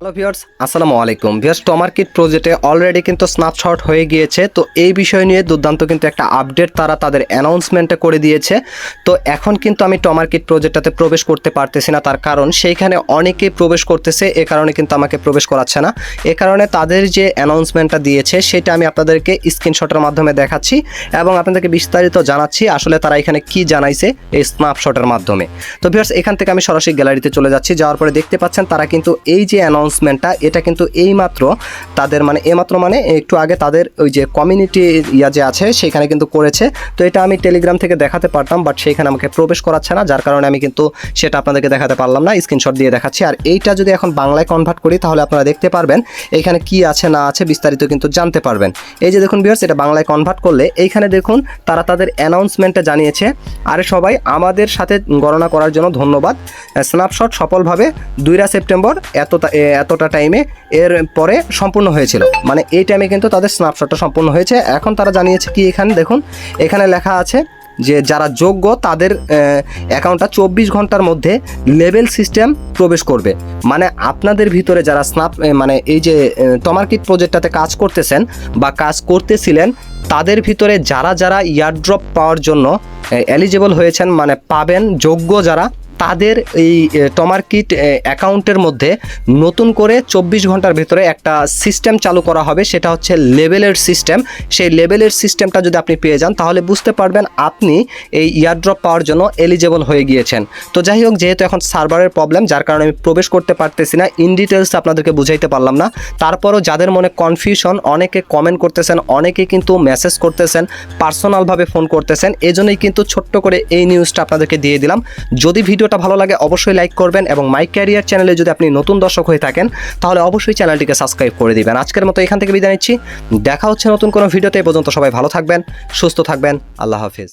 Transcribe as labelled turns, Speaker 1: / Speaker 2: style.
Speaker 1: Hello viewers আসসালামু আলাইকুম। Viewers টমার কিট প্রজেক্টে অলরেডি কিন্তু স্ন্যাপশট হয়ে গিয়েছে। তো এই বিষয় নিয়ে দুর্দান্ত কিন্তু একটা আপডেট তারা তাদের অ্যানাউন্সমেন্টে করে দিয়েছে। তো এখন কিন্তু আমি টমার কিট প্রজেক্টটাতে প্রবেশ করতে পারতেছি না, তার কারণ সেইখানে অনেকেই প্রবেশ করতেছে, এ কারণে কিন্তু আমাকে প্রবেশ করাচ্ছে না। এ কারণে তাদের যে অ্যানাউন্সমেন্টটা দিয়েছে, সেটা আমি আপনাদেরকে স্ক্রিনশটের মাধ্যমে দেখাচ্ছি এবং আপনাদেরকে বিস্তারিত জানাচ্ছি, আসলে তারা এখানে কি জানাইছে এই স্ন্যাপশটের মাধ্যমে। তো ভিউয়ার্স এখান থেকে আমি সরাসরি গ্যালারিতে চলে যাচ্ছি। যাওয়ার পরে দেখতে পাচ্ছেন তারা কিন্তু এই যে অ্যানাউন্সমেন্টটা এটা কিন্তু এইমাত্র তাদের মানে এইমাত্র মানে একটু আগে তাদের ওই যে কমিউনিটি ইয়া যে আছে, সেখানে কিন্তু করেছে। তো এটা আমি টেলিগ্রাম থেকে দেখাতে পারতাম বাট সেইখানে আমাকে প্রবেশ করাচ্ছে না, যার কারণে আমি কিন্তু সেটা আপনাদেরকে দেখাতে পারলাম না স্ক্রিনশট দিয়ে দেখাচ্ছি। আর এইটা যদি এখন বাংলায় কনভার্ট করি, তাহলে আপনারা দেখতে পারবেন এখানে কি আছে, না আছে বিস্তারিত কিন্তু জানতে পারবেন। এই যে দেখুন বিয়ার্স এটা বাংলায় কনভার্ট করলে, এইখানে দেখুন তারা তাদের অ্যানাউন্সমেন্টে জানিয়েছে। আরে সবাই, আমাদের সাথে গণনা করার জন্য ধন্যবাদ। স্ন্যাপশট সফলভাবে দুইরা সেপ্টেম্বর এত এতটা টাইমে এর পরে সম্পূর্ণ হয়েছিল। মানে এই টাইমে কিন্তু তাদের স্ন্যাপশটটা সম্পূর্ণ হয়েছে। এখন তারা জানিয়েছে কি এখানে দেখুন, এখানে লেখা আছে যে যারা যোগ্য তাদের অ্যাকাউন্টটা চব্বিশ ঘণ্টার মধ্যে লেভেল সিস্টেম প্রবেশ করবে। মানে আপনাদের ভিতরে যারা স্ন্যাপ মানে এই যে টমার কিট প্রজেক্টটাতে কাজ করতেছেন বা কাজ করতেছিলেন, তাদের ভিতরে যারা যারা ইয়ারড্রপ পাওয়ার জন্য এলিজিবল হয়েছেন মানে পাবেন যোগ্য যারা তাদের এই টমার কিট অ্যাকাউন্টের মধ্যে নতুন করে চব্বিশ ঘণ্টার ভিতরে একটা সিস্টেম চালু করা হবে, সেটা হচ্ছে লেভেলের সিস্টেম। সেই লেভেলের সিস্টেমটা যদি আপনি পেয়ে যান, তাহলে বুঝতে পারবেন আপনি এই ইয়ারড্রপ পাওয়ার জন্য এলিজেবল হয়ে গিয়েছেন। তো যাই হোক, যেহেতু এখন সার্ভারের প্রবলেম যার কারণে আমি প্রবেশ করতে পারতেছি না ইন ডিটেলস আপনাদেরকে বুঝাইতে পারলাম না। তারপরও যাদের মনে কনফিউশন অনেকে কমেন্ট করতেছেন, অনেকে কিন্তু মেসেজ করতেছেন পার্সোনালভাবে ফোন করতেছেন, এজন্যই কিন্তু ছোট্ট করে এই নিউজটা আপনাদেরকে দিয়ে দিলাম। যদি ভিডিওটা ভালো লাগে, অবশ্যই লাইক করবেন এবং মাই ক্যারিয়ার চ্যানেলে যদি আপনি নতুন দর্শক হয়ে থাকেন, তাহলে অবশ্যই চ্যানেলটিকে সাবস্ক্রাইব করে দিবেন। আজকের মতো এখান থেকে বিদায় নিচ্ছি। দেখা হচ্ছে নতুন কোনো ভিডিওতে পর্যন্ত সবাই ভালো থাকবেন, সুস্থ থাকবেন, আল্লাহ হাফিজ।